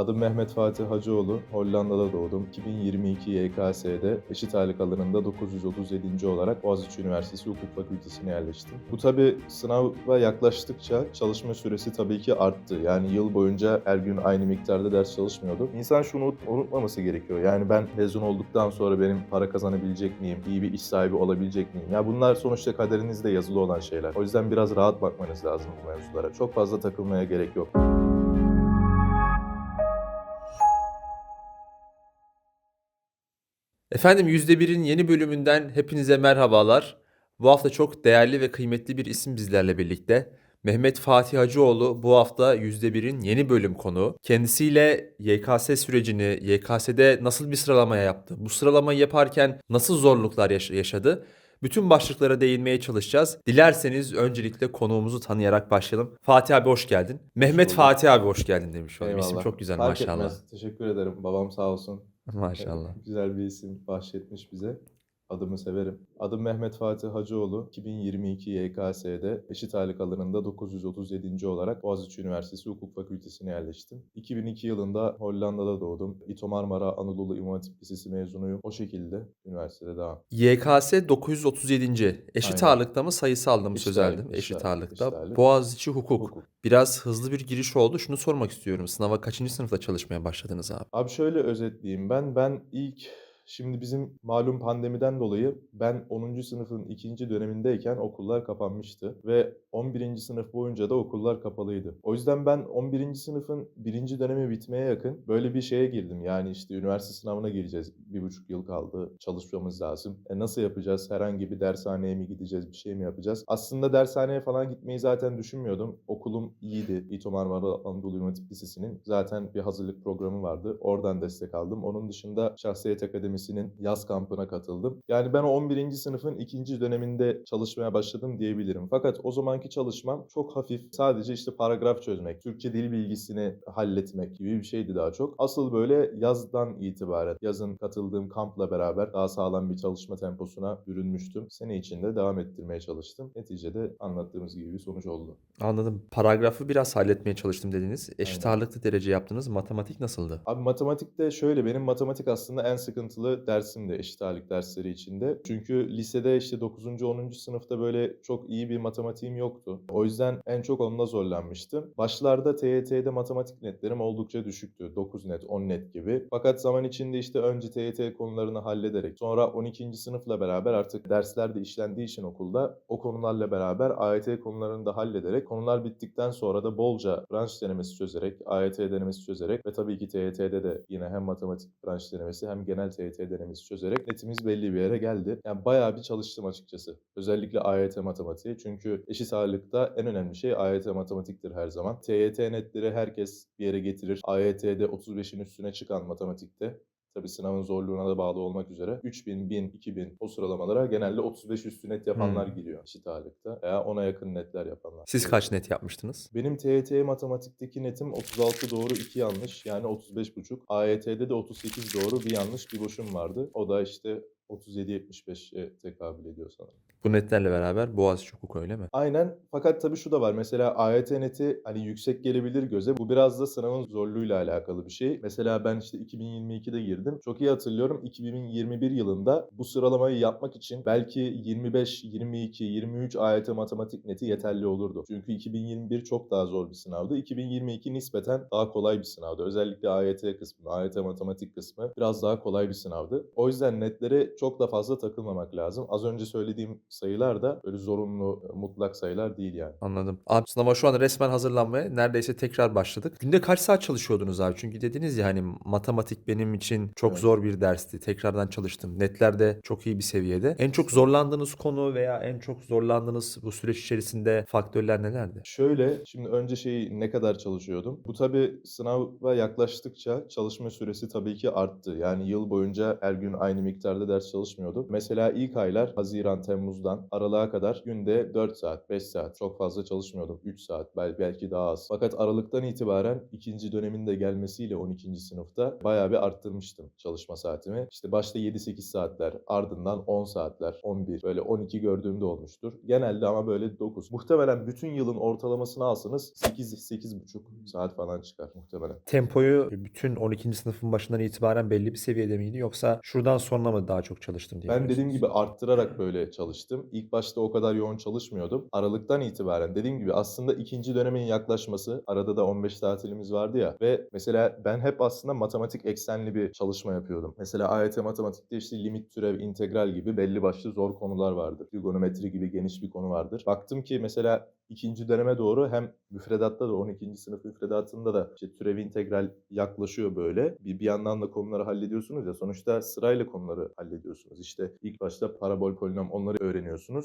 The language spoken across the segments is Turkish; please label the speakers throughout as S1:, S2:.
S1: Adım Mehmet Fatih Hacıoğlu. Hollanda'da doğdum. 2022 YKS'de eşit ağırlık alanında 937. olarak Boğaziçi Üniversitesi Hukuk Fakültesine yerleştim. Bu tabi sınava yaklaştıkça çalışma süresi tabii ki arttı. Yani yıl boyunca her gün aynı miktarda ders çalışmıyordum. İnsan şunu unut- unutmaması gerekiyor. Yani ben mezun olduktan sonra benim para kazanabilecek miyim? İyi bir iş sahibi olabilecek miyim? Ya bunlar sonuçta kaderinizde yazılı olan şeyler. O yüzden biraz rahat bakmanız lazım bu mevzulara. Çok fazla takılmaya gerek yok.
S2: Efendim %1'in yeni bölümünden hepinize merhabalar. Bu hafta çok değerli ve kıymetli bir isim bizlerle birlikte. Mehmet Fatih Hacıoğlu bu hafta %1'in yeni bölüm konuğu. Kendisiyle YKS sürecini, YKS'de nasıl bir sıralamaya yaptı, bu sıralamayı yaparken nasıl zorluklar yaş- yaşadı? Bütün başlıklara değinmeye çalışacağız. Dilerseniz öncelikle konuğumuzu tanıyarak başlayalım. Fatih abi hoş geldin. Mehmet
S1: bulduk.
S2: Fatih abi hoş geldin demiş olayım. İsim çok güzel
S1: Fark
S2: maşallah.
S1: etmez. Teşekkür ederim. Babam sağ olsun.
S2: Maşallah.
S1: Güzel bir isim bahşetmiş bize. Adımı severim. Adım Mehmet Fatih Hacıoğlu. 2022 YKS'de eşit ağırlık alanında 937. olarak Boğaziçi Üniversitesi Hukuk Fakültesine yerleştim. 2002 yılında Hollanda'da doğdum. İTO Marmara Anadolu İmam Hatip Lisesi mezunuyum. O şekilde üniversitede devam.
S2: YKS 937. Eşit
S1: Aynen.
S2: ağırlıkta mı sayısalda mı
S1: Eşit
S2: Eşit ağırlıkta.
S1: ağırlık, eşit ağırlık.
S2: Boğaziçi hukuk.
S1: Hukuk.
S2: Biraz hızlı bir giriş oldu. Şunu sormak istiyorum. Sınava kaçıncı sınıfta çalışmaya başladınız abi?
S1: Abi şöyle özetleyeyim ben. Ben ilk şimdi bizim malum pandemiden dolayı ben 10. sınıfın ikinci dönemindeyken okullar kapanmıştı ve 11. sınıf boyunca da okullar kapalıydı. O yüzden ben 11. sınıfın birinci dönemi bitmeye yakın böyle bir şeye girdim. Yani işte üniversite sınavına gireceğiz. Bir buçuk yıl kaldı. Çalışmamız lazım. E nasıl yapacağız? Herhangi bir dershaneye mi gideceğiz? Bir şey mi yapacağız? Aslında dershaneye falan gitmeyi zaten düşünmüyordum. Okulum iyiydi. İTO Marmara Anadolu İmam Hatip Lisesi'nin zaten bir hazırlık programı vardı. Oradan destek aldım. Onun dışında Şahsiyet Akademisi'nin yaz kampına katıldım. Yani ben o 11. sınıfın ikinci döneminde çalışmaya başladım diyebilirim. Fakat o zamanki çalışmam çok hafif. Sadece işte paragraf çözmek, Türkçe dil bilgisini halletmek gibi bir şeydi daha çok. Asıl böyle yazdan itibaren, yazın katıldığım kampla beraber daha sağlam bir çalışma temposuna bürünmüştüm. Sene içinde devam ettirmeye çalıştım. Neticede anlattığımız gibi bir sonuç oldu.
S2: Anladım. Paragrafı biraz halletmeye çalıştım dediniz. Eşit ağırlıklı derece yaptınız. Matematik nasıldı?
S1: Abi matematikte şöyle benim matematik aslında en sıkıntılı dersimdi eşit ağırlık dersleri içinde. Çünkü lisede işte 9. 10. sınıfta böyle çok iyi bir matematiğim yoktu. O yüzden en çok onunla zorlanmıştım. Başlarda TYT'de matematik netlerim oldukça düşüktü. 9 net, 10 net gibi. Fakat zaman içinde işte önce TYT konularını hallederek sonra 12. sınıfla beraber artık dersler de işlendiği için okulda o konularla beraber AYT konularını da hallederek konular bittikten sonra da bolca branş denemesi çözerek, AYT denemesi çözerek ve tabii ki TYT'de de yine hem matematik branş denemesi hem genel TYT denemesi çözerek netimiz belli bir yere geldi. Yani bayağı bir çalıştım açıkçası. Özellikle AYT matematiği. Çünkü eşit ağırlıkta en önemli şey AYT matematiktir her zaman. TYT netleri herkes bir yere getirir. AYT'de 35'in üstüne çıkan matematikte Tabii sınavın zorluğuna da bağlı olmak üzere 3000, 1000, 2000 o sıralamalara genelde 35 üstü net yapanlar
S2: Hmm.
S1: giriyor eşit ağırlıkta veya ona yakın netler yapanlar.
S2: Siz kaç net yapmıştınız?
S1: Benim TYT matematikteki netim 36 doğru 2 yanlış yani 35,5. AYT'de de 38 doğru bir yanlış bir boşum vardı. O da işte 37-75'e tekabül ediyor sanırım.
S2: Bu netlerle beraber Boğaziçi hukuk öyle mi?
S1: Aynen. Fakat tabii şu da var. Mesela AYT neti hani yüksek gelebilir göze. Bu biraz da sınavın zorluğuyla alakalı bir şey. Mesela ben işte 2022'de girdim. Çok iyi hatırlıyorum. 2021 yılında bu sıralamayı yapmak için belki 25, 22, 23 AYT matematik neti yeterli olurdu. Çünkü 2021 çok daha zor bir sınavdı. 2022 nispeten daha kolay bir sınavdı. Özellikle AYT kısmı, AYT matematik kısmı biraz daha kolay bir sınavdı. O yüzden netlere çok da fazla takılmamak lazım. Az önce söylediğim sayılar da böyle zorunlu, mutlak sayılar değil yani.
S2: Anladım. Abi sınava şu an resmen hazırlanmaya neredeyse tekrar başladık. Günde kaç saat çalışıyordunuz abi? Çünkü dediniz ya hani matematik benim için çok
S1: Evet.
S2: zor bir dersti. Tekrardan çalıştım. Netlerde çok iyi bir seviyede. En çok zorlandığınız konu veya en çok zorlandığınız bu süreç içerisinde faktörler nelerdi?
S1: Şöyle, şimdi önce şey ne kadar çalışıyordum? Bu tabii sınava yaklaştıkça çalışma süresi tabii ki arttı. Yani yıl boyunca her gün aynı miktarda ders çalışmıyordum. Mesela ilk aylar Haziran, Temmuz Temmuz'dan Aralık'a kadar günde 4 saat, 5 saat çok fazla çalışmıyordum. 3 saat bel- belki daha az. Fakat Aralık'tan itibaren ikinci dönemin de gelmesiyle 12. sınıfta bayağı bir arttırmıştım çalışma saatimi. İşte başta 7-8 saatler ardından 10 saatler, 11 böyle 12 gördüğümde olmuştur. Genelde ama böyle 9. Muhtemelen bütün yılın ortalamasını alsanız 8-8,5 saat falan çıkar muhtemelen.
S2: Tempoyu bütün 12. sınıfın başından itibaren belli bir seviyede miydi yoksa şuradan sonra mı daha çok çalıştın diye
S1: Ben dediğim gibi arttırarak böyle çalıştım. İlk başta o kadar yoğun çalışmıyordum. Aralıktan itibaren dediğim gibi aslında ikinci dönemin yaklaşması, arada da 15 tatilimiz vardı ya ve mesela ben hep aslında matematik eksenli bir çalışma yapıyordum. Mesela AYT matematikte işte limit, türev, integral gibi belli başlı zor konular vardır. Trigonometri gibi geniş bir konu vardır. Baktım ki mesela ikinci döneme doğru hem müfredatta da 12. sınıf müfredatında da işte türev integral yaklaşıyor böyle. Bir, bir yandan da konuları hallediyorsunuz ya sonuçta sırayla konuları hallediyorsunuz. İşte ilk başta parabol polinom onları öğreniyorsunuz.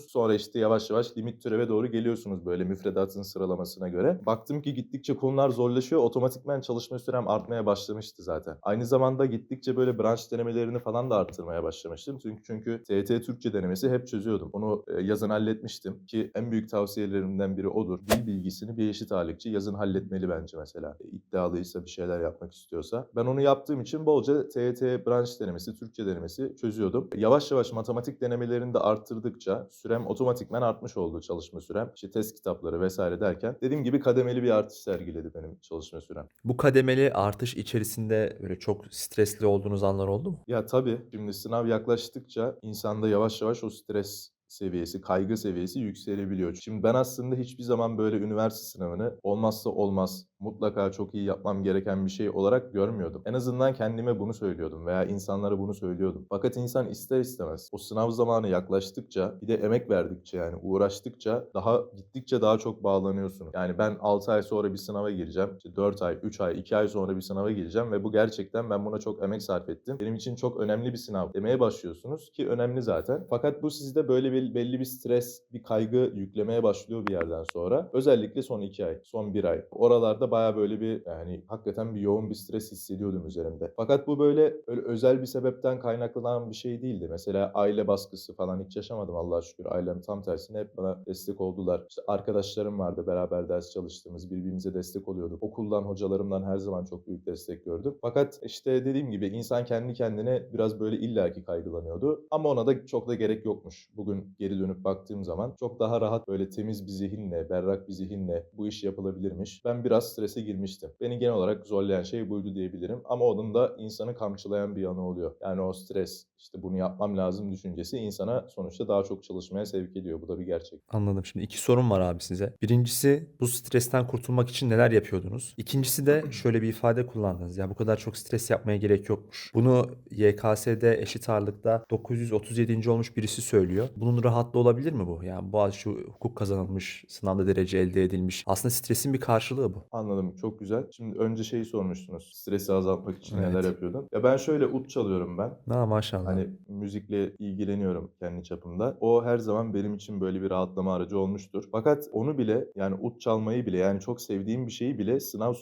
S1: Sonra işte yavaş yavaş limit türeve doğru geliyorsunuz böyle müfredatın sıralamasına göre. Baktım ki gittikçe konular zorlaşıyor. Otomatikmen çalışma sürem artmaya başlamıştı zaten. Aynı zamanda gittikçe böyle branş denemelerini falan da arttırmaya başlamıştım. Çünkü çünkü TYT Türkçe denemesi hep çözüyordum. Onu e, yazın halletmiştim ki en büyük tavsiyelerimden biri odur. Dil bilgisini bir eşit ağırlıkçı yazın halletmeli bence mesela. E, iddialıysa bir şeyler yapmak istiyorsa. Ben onu yaptığım için bolca TYT branş denemesi, Türkçe denemesi çözüyordum. Yavaş yavaş matematik denemelerini de arttırdıkça sürem otomatikmen artmış oldu çalışma sürem. İşte test kitapları vesaire derken dediğim gibi kademeli bir artış sergiledi benim çalışma sürem.
S2: Bu kademeli artış içerisinde böyle çok stresli olduğunuz anlar oldu mu?
S1: Ya tabii şimdi sınav yaklaştıkça insanda yavaş yavaş o stres seviyesi, kaygı seviyesi yükselebiliyor. Şimdi ben aslında hiçbir zaman böyle üniversite sınavını olmazsa olmaz, mutlaka çok iyi yapmam gereken bir şey olarak görmüyordum. En azından kendime bunu söylüyordum veya insanlara bunu söylüyordum. Fakat insan ister istemez o sınav zamanı yaklaştıkça bir de emek verdikçe yani uğraştıkça daha gittikçe daha çok bağlanıyorsunuz. Yani ben 6 ay sonra bir sınava gireceğim. İşte 4 ay, 3 ay, 2 ay sonra bir sınava gireceğim ve bu gerçekten ben buna çok emek sarf ettim. Benim için çok önemli bir sınav demeye başlıyorsunuz ki önemli zaten. Fakat bu sizde böyle bir, belli bir stres, bir kaygı yüklemeye başlıyor bir yerden sonra. Özellikle son 2 ay, son 1 ay. Oralarda baya böyle bir yani hakikaten bir yoğun bir stres hissediyordum üzerimde. Fakat bu böyle öyle özel bir sebepten kaynaklanan bir şey değildi. Mesela aile baskısı falan hiç yaşamadım Allah'a şükür. Ailem tam tersine hep bana destek oldular. İşte arkadaşlarım vardı beraber ders çalıştığımız, birbirimize destek oluyorduk. Okuldan, hocalarımdan her zaman çok büyük destek gördüm. Fakat işte dediğim gibi insan kendi kendine biraz böyle illaki kaygılanıyordu. Ama ona da çok da gerek yokmuş. Bugün geri dönüp baktığım zaman çok daha rahat böyle temiz bir zihinle, berrak bir zihinle bu iş yapılabilirmiş. Ben biraz strese girmiştim. Beni genel olarak zorlayan şey buydu diyebilirim. Ama onun da insanı kamçılayan bir yanı oluyor. Yani o stres, işte bunu yapmam lazım düşüncesi insana sonuçta daha çok çalışmaya sevk ediyor. Bu da bir gerçek.
S2: Anladım. Şimdi iki sorum var abi size. Birincisi bu stresten kurtulmak için neler yapıyordunuz? İkincisi de şöyle bir ifade kullandınız. Ya bu kadar çok stres yapmaya gerek yokmuş. Bunu YKS'de eşit ağırlıkta 937. olmuş birisi söylüyor. Bunun rahatlığı olabilir mi bu? Yani Boğaziçi hukuk kazanılmış, sınavda derece elde edilmiş. Aslında stresin bir karşılığı bu.
S1: Anladım. Çok güzel. Şimdi önce şeyi sormuştunuz. Stresi azaltmak için
S2: Evet.
S1: neler yapıyordun? Ya ben şöyle ut çalıyorum ben.
S2: Na maşallah.
S1: Hani müzikle ilgileniyorum kendi çapımda. O her zaman benim için böyle bir rahatlama aracı olmuştur. Fakat onu bile yani ut çalmayı bile yani çok sevdiğim bir şeyi bile sınav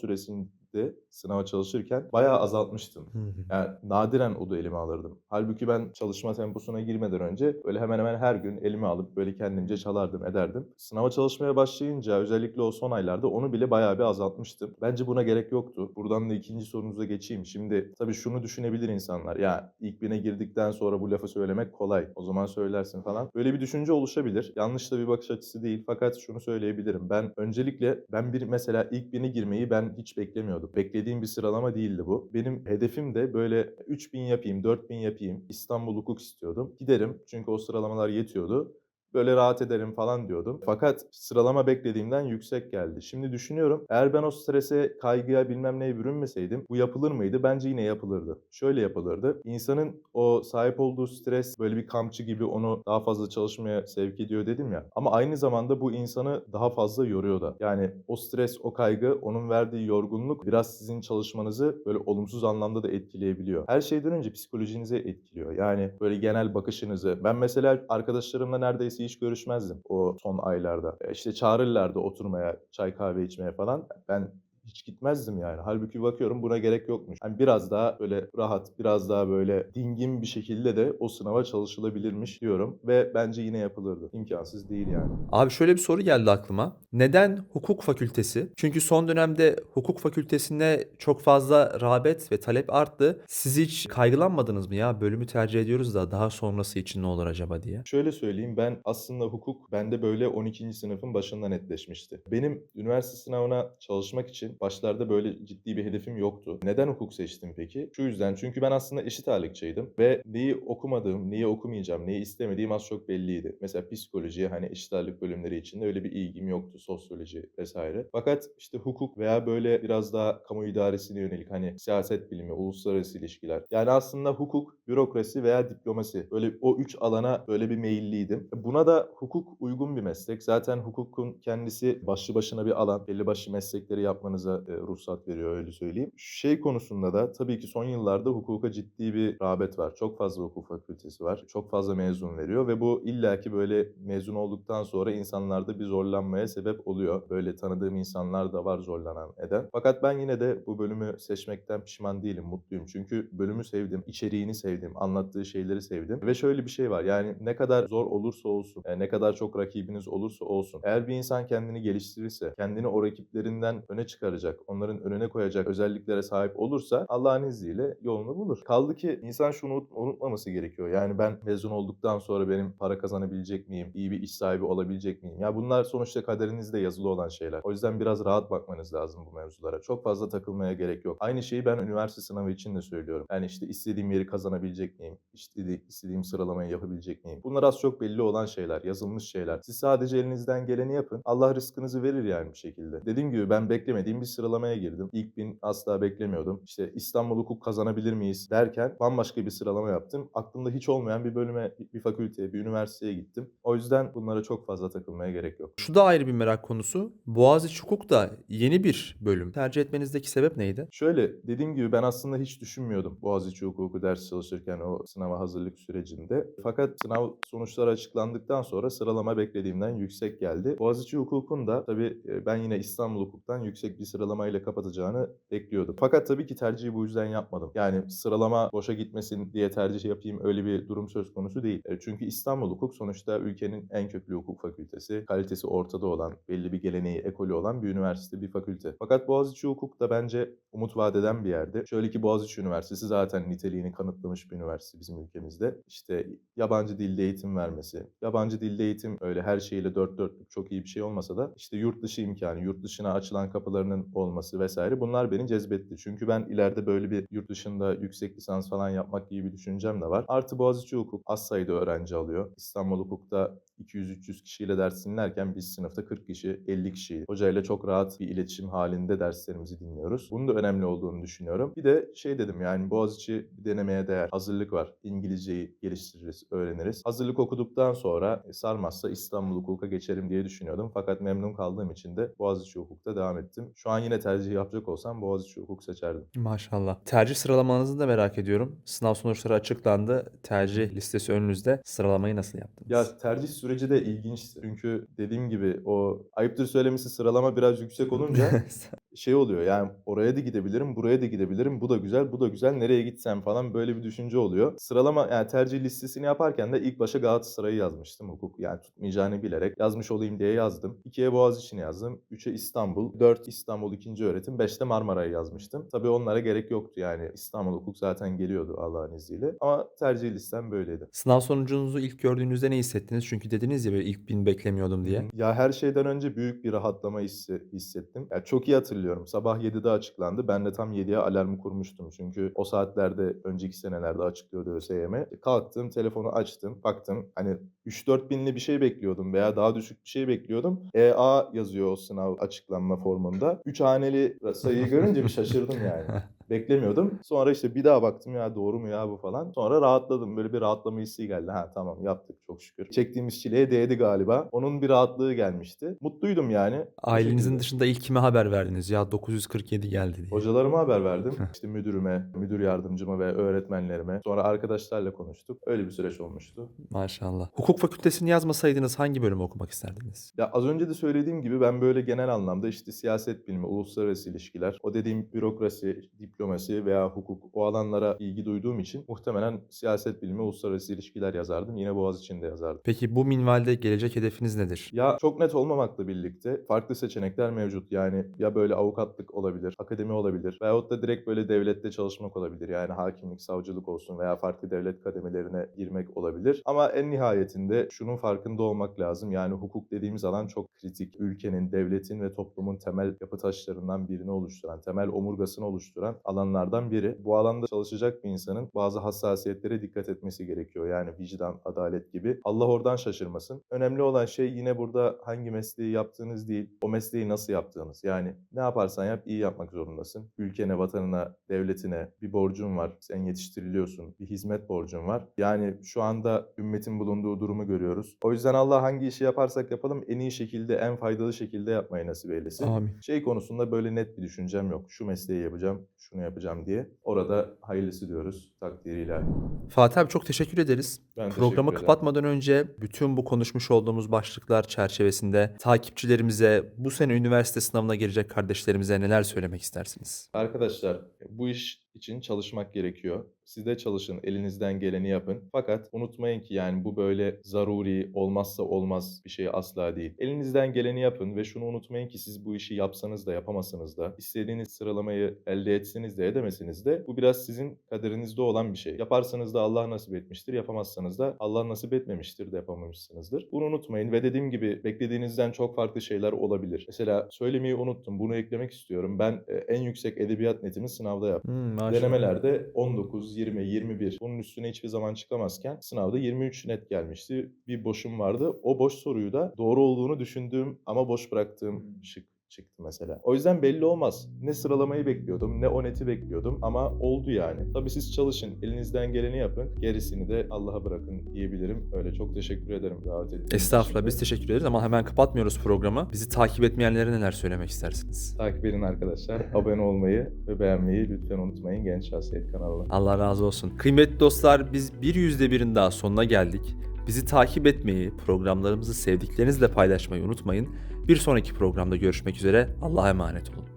S1: süresinde sınava çalışırken bayağı azaltmıştım. Yani nadiren udu elime alırdım. Halbuki ben çalışma temposuna girmeden önce böyle hemen hemen her gün elime alıp böyle kendimce çalardım, ederdim. Sınava çalışmaya başlayınca özellikle o son aylarda onu bile bayağı bir azaltmıştım. Bence buna gerek yoktu. Buradan da ikinci sorunuza geçeyim. Şimdi tabii şunu düşünebilir insanlar. Ya ilk bine girdikten sonra bu lafı söylemek kolay. O zaman söylersin falan. Böyle bir düşünce oluşabilir. Yanlış da bir bakış açısı değil. Fakat şunu söyleyebilirim. Ben öncelikle ben bir mesela ilk bine girmeyi ben hiç beklemiyordum. Beklediğim bir sıralama değildi bu. Benim hedefim de böyle 3000 yapayım, 4000 yapayım. İstanbul hukuk istiyordum. Giderim çünkü o sıralamalar yetiyordu. Böyle rahat ederim falan diyordum. Fakat sıralama beklediğimden yüksek geldi. Şimdi düşünüyorum eğer ben o strese, kaygıya bilmem neye bürünmeseydim bu yapılır mıydı? Bence yine yapılırdı. Şöyle yapılırdı. İnsanın o sahip olduğu stres böyle bir kamçı gibi onu daha fazla çalışmaya sevk ediyor dedim ya. Ama aynı zamanda bu insanı daha fazla yoruyor da. Yani o stres, o kaygı, onun verdiği yorgunluk biraz sizin çalışmanızı böyle olumsuz anlamda da etkileyebiliyor. Her şeyden önce psikolojinizi etkiliyor. Yani böyle genel bakışınızı. Ben mesela arkadaşlarımla neredeyse hiç görüşmezdim o son aylarda. E İşte çağırırlardı oturmaya, çay kahve içmeye falan. Ben hiç gitmezdim yani. Halbuki bakıyorum buna gerek yokmuş. Hani biraz daha böyle rahat, biraz daha böyle dingin bir şekilde de o sınava çalışılabilirmiş diyorum. Ve bence yine yapılırdı. İmkansız değil yani.
S2: Abi şöyle bir soru geldi aklıma. Neden hukuk fakültesi? Çünkü son dönemde hukuk fakültesine çok fazla rağbet ve talep arttı. Siz hiç kaygılanmadınız mı ya? Bölümü tercih ediyoruz da daha sonrası için ne olur acaba diye.
S1: Şöyle söyleyeyim ben aslında hukuk bende böyle 12. sınıfın başında netleşmişti. Benim üniversite sınavına çalışmak için başlarda böyle ciddi bir hedefim yoktu. Neden hukuk seçtim peki? Şu yüzden çünkü ben aslında eşit ağırlıkçıydım ve neyi okumadığım, neyi okumayacağım, neyi istemediğim az çok belliydi. Mesela psikolojiye hani eşit ağırlık bölümleri içinde öyle bir ilgim yoktu. Sosyoloji vesaire. Fakat işte hukuk veya böyle biraz daha kamu idaresine yönelik hani siyaset bilimi, uluslararası ilişkiler. Yani aslında hukuk, bürokrasi veya diplomasi. Böyle o üç alana böyle bir meyilliydim. Buna da hukuk uygun bir meslek. Zaten hukukun kendisi başlı başına bir alan. Belli başlı meslekleri yapmanıza e, ruhsat veriyor öyle söyleyeyim. Şey konusunda da tabii ki son yıllarda hukuka ciddi bir rağbet var. Çok fazla hukuk fakültesi var. Çok fazla mezun veriyor ve bu illaki böyle mezun olduktan sonra insanlarda bir zorlanmaya sebep oluyor. Böyle tanıdığım insanlar da var zorlanan eden. Fakat ben yine de bu bölümü seçmekten pişman değilim, mutluyum. Çünkü bölümü sevdim, içeriğini sevdim, anlattığı şeyleri sevdim. Ve şöyle bir şey var yani ne kadar zor olursa olsun, yani ne kadar çok rakibiniz olursa olsun. Eğer bir insan kendini geliştirirse, kendini o rakiplerinden öne çıkaracak, onların önüne koyacak özelliklere sahip olursa Allah'ın izniyle yolunu bulur. Kaldı ki insan şunu unut- unutmaması gerekiyor. Yani ben mezun olduktan sonra benim para kazanabilecek miyim? İyi bir iş sahibi olabilecek miyim? Ya bunlar sonuçta kaderinizde yazılı olan şeyler. O yüzden biraz rahat bakmanız lazım bu mevzulara. Çok fazla takılmaya gerek yok. Aynı şeyi ben üniversite sınavı için de söylüyorum. Yani işte istediğim yeri kazanabilecek miyim? İşte istediğim sıralamayı yapabilecek miyim? Bunlar az çok belli olan şeyler, yazılmış şeyler. Siz sadece elinizden geleni yapın. Allah rızkınızı verir yani bir şekilde. Dediğim gibi ben beklemediğim bir sıralamaya girdim. İlk bin asla beklemiyordum. İşte İstanbul Hukuk kazanabilir miyiz derken bambaşka bir sıralama yaptım. Aklımda hiç olmayan bir bölüme, bir fakülteye, bir üniversiteye gittim. O yüzden bunlara çok fazla takılmaya gerek yok.
S2: Şu da ayrı bir merak konusu. Boğaziçi Hukuk da yeni bir bölüm. Tercih etmenizdeki sebep neydi?
S1: Şöyle dediğim gibi ben aslında hiç düşünmüyordum Boğaziçi Hukuku ders çalışırken o sınava hazırlık sürecinde. Fakat sınav sonuçları açıklandıktan sonra sıralama beklediğimden yüksek geldi. Boğaziçi Hukuk'un da tabii e, ben yine İstanbul Hukuk'tan yüksek bir sıralamayla kapatacağını bekliyordum. Fakat tabii ki tercihi bu yüzden yapmadım. Yani sıralama boşa gitmesin diye tercih yapayım öyle bir durum söz konusu değil. E, Çünkü İstanbul Hukuk sonuçta ülkenin en köklü hukuk fakültesi. Kalitesi ortada olan, belli bir geleneği, ekolü olan bir üniversite, bir fakülte. Fakat Boğaziçi Hukuk da bence umut vaat eden bir yerde. Şöyle ki Boğaziçi Üniversitesi zaten niteliğini kanıtlamış bir üniversite bizim ülkemizde. İşte yabancı dilde eğitim vermesi. Yabancı dilde eğitim öyle her şeyle dört dörtlük çok iyi bir şey olmasa da işte yurt dışı imkanı, yurt dışına açılan kapılarının olması vesaire bunlar beni cezbetti. Çünkü ben ileride böyle bir yurt dışında yüksek lisans falan yapmak gibi bir düşüncem de var. Artı Boğaziçi Hukuk az sayıda öğrenci alıyor. İstanbul Hukuk'ta 200-300 kişiyle ders dinlerken biz sınıfta 40 kişi, 50 kişi. Hocayla çok rahat bir iletişim halinde derslerimizi dinliyoruz. Bunun da önemli olduğunu düşünüyorum. Bir de şey dedim yani Boğaziçi denemeye değer. Hazırlık var. İngilizceyi geliştiririz, öğreniriz. Hazırlık okuduktan sonra e, sarmazsa İstanbul Hukuk'a geçerim diye düşünüyordum. Fakat memnun kaldığım için de Boğaziçi Hukuk'ta devam ettim. Şu an yine tercih yapacak olsam Boğaziçi Hukuk seçerdim.
S2: Maşallah. Tercih sıralamanızı da merak ediyorum. Sınav sonuçları açıklandı. Tercih listesi önünüzde. Sıralamayı nasıl yaptınız?
S1: Ya tercih süreci de ilginçti. Çünkü dediğim gibi o ayıptır söylemesi sıralama biraz yüksek olunca şey oluyor yani oraya da gidebilirim, buraya da gidebilirim, bu da güzel, bu da güzel, nereye gitsem falan böyle bir düşünce oluyor. Sıralama yani tercih listesini yaparken de ilk başa Galatasaray'ı yazmıştım hukuk yani tutmayacağını bilerek yazmış olayım diye yazdım. 2'ye Boğaziçi'ni yazdım, 3'e İstanbul, 4 İstanbul 2. öğretim, 5'te Marmara'yı yazmıştım. Tabii onlara gerek yoktu yani İstanbul hukuk zaten geliyordu Allah'ın izniyle ama tercih listem böyleydi.
S2: Sınav sonucunuzu ilk gördüğünüzde ne hissettiniz? Çünkü dediniz ya böyle ilk bin beklemiyordum diye.
S1: Ya her şeyden önce büyük bir rahatlama hissi, hissettim. Ya çok iyi hatırlıyorum. Sabah 7'de açıklandı. Ben de tam 7'ye alarmı kurmuştum. Çünkü o saatlerde önceki senelerde açıklıyordu ÖSYM. Kalktım, telefonu açtım, baktım. Hani 3-4 binli bir şey bekliyordum veya daha düşük bir şey bekliyordum. EA yazıyor o sınav açıklanma formunda. 3 haneli sayıyı görünce bir şaşırdım yani. Beklemiyordum. Sonra işte bir daha baktım ya doğru mu ya bu falan. Sonra rahatladım. Böyle bir rahatlama hissi geldi. Ha tamam yaptık çok şükür. Çektiğimiz çileye değdi galiba. Onun bir rahatlığı gelmişti. Mutluydum yani.
S2: Ailenizin dışında ilk kime haber verdiniz? Ya 947 geldi diye.
S1: Hocalarıma haber verdim. İşte müdürüme, müdür yardımcıma ve öğretmenlerime. Sonra arkadaşlarla konuştuk. Öyle bir süreç olmuştu.
S2: Maşallah. Hukuk fakültesini yazmasaydınız hangi bölümü okumak isterdiniz?
S1: Ya az önce de söylediğim gibi ben böyle genel anlamda işte siyaset bilimi, uluslararası ilişkiler, o dediğim bürokrasi, diplomasi veya hukuk o alanlara ilgi duyduğum için muhtemelen siyaset bilimi, uluslararası ilişkiler yazardım. Yine Boğaziçi'nde yazardım.
S2: Peki bu minvalde gelecek hedefiniz nedir?
S1: Ya çok net olmamakla birlikte farklı seçenekler mevcut. Yani ya böyle avukatlık olabilir, akademi olabilir veyahut da direkt böyle devlette çalışmak olabilir. Yani hakimlik, savcılık olsun veya farklı devlet kademelerine girmek olabilir. Ama en nihayetinde şunun farkında olmak lazım. Yani hukuk dediğimiz alan çok kritik. Ülkenin, devletin ve toplumun temel yapı taşlarından birini oluşturan, temel omurgasını oluşturan alanlardan biri. Bu alanda çalışacak bir insanın bazı hassasiyetlere dikkat etmesi gerekiyor. Yani vicdan, adalet gibi. Allah oradan şaşırmasın. Önemli olan şey yine burada hangi mesleği yaptığınız değil, o mesleği nasıl yaptığınız. Yani ne yaparsan yap iyi yapmak zorundasın. Ülkene, vatanına, devletine bir borcun var. Sen yetiştiriliyorsun. Bir hizmet borcun var. Yani şu anda ümmetin bulunduğu durumu görüyoruz. O yüzden Allah hangi işi yaparsak yapalım en iyi şekilde, en faydalı şekilde yapmayı nasip eylesin.
S2: Amin.
S1: Şey konusunda böyle net bir düşüncem yok. Şu mesleği yapacağım, şunu yapacağım diye. Orada hayırlısı diyoruz takdiriyle.
S2: Fatih abi çok teşekkür ederiz.
S1: Ben teşekkür
S2: Programı
S1: ederim.
S2: kapatmadan önce bütün bu konuşmuş olduğumuz başlıklar çerçevesinde takipçilerimize, bu sene üniversite sınavına girecek kardeşlerimize neler söylemek istersiniz?
S1: Arkadaşlar bu iş için çalışmak gerekiyor. Siz de çalışın, elinizden geleni yapın. Fakat unutmayın ki yani bu böyle zaruri, olmazsa olmaz bir şey asla değil. Elinizden geleni yapın ve şunu unutmayın ki siz bu işi yapsanız da yapamasanız da, istediğiniz sıralamayı elde etseniz de edemeseniz de bu biraz sizin kaderinizde olan bir şey. Yaparsanız da Allah nasip etmiştir, yapamazsanız da Allah nasip etmemiştir de yapamamışsınızdır. Bunu unutmayın ve dediğim gibi beklediğinizden çok farklı şeyler olabilir. Mesela söylemeyi unuttum, bunu eklemek istiyorum. Ben e, en yüksek edebiyat netimi sınavda yaptım.
S2: Hmm, maşallah.
S1: Denemelerde 19, 20, 21 bunun üstüne hiçbir zaman çıkamazken sınavda 23 net gelmişti. Bir boşum vardı. O boş soruyu da doğru olduğunu düşündüğüm ama boş bıraktığım şık çıktı mesela. O yüzden belli olmaz. Ne sıralamayı bekliyordum ne o neti bekliyordum ama oldu yani. Tabii siz çalışın, elinizden geleni yapın. Gerisini de Allah'a bırakın diyebilirim. Öyle çok teşekkür ederim davet ettiğiniz için.
S2: Estağfurullah biz teşekkür ederiz ama hemen kapatmıyoruz programı. Bizi takip etmeyenlere neler söylemek istersiniz?
S1: Takip edin arkadaşlar. Abone olmayı ve beğenmeyi lütfen unutmayın Genç Şahsiyet kanalına.
S2: Allah razı olsun. Kıymetli dostlar biz bir yüzde birin daha sonuna geldik. Bizi takip etmeyi, programlarımızı sevdiklerinizle paylaşmayı unutmayın. Bir sonraki programda görüşmek üzere. Allah'a emanet olun.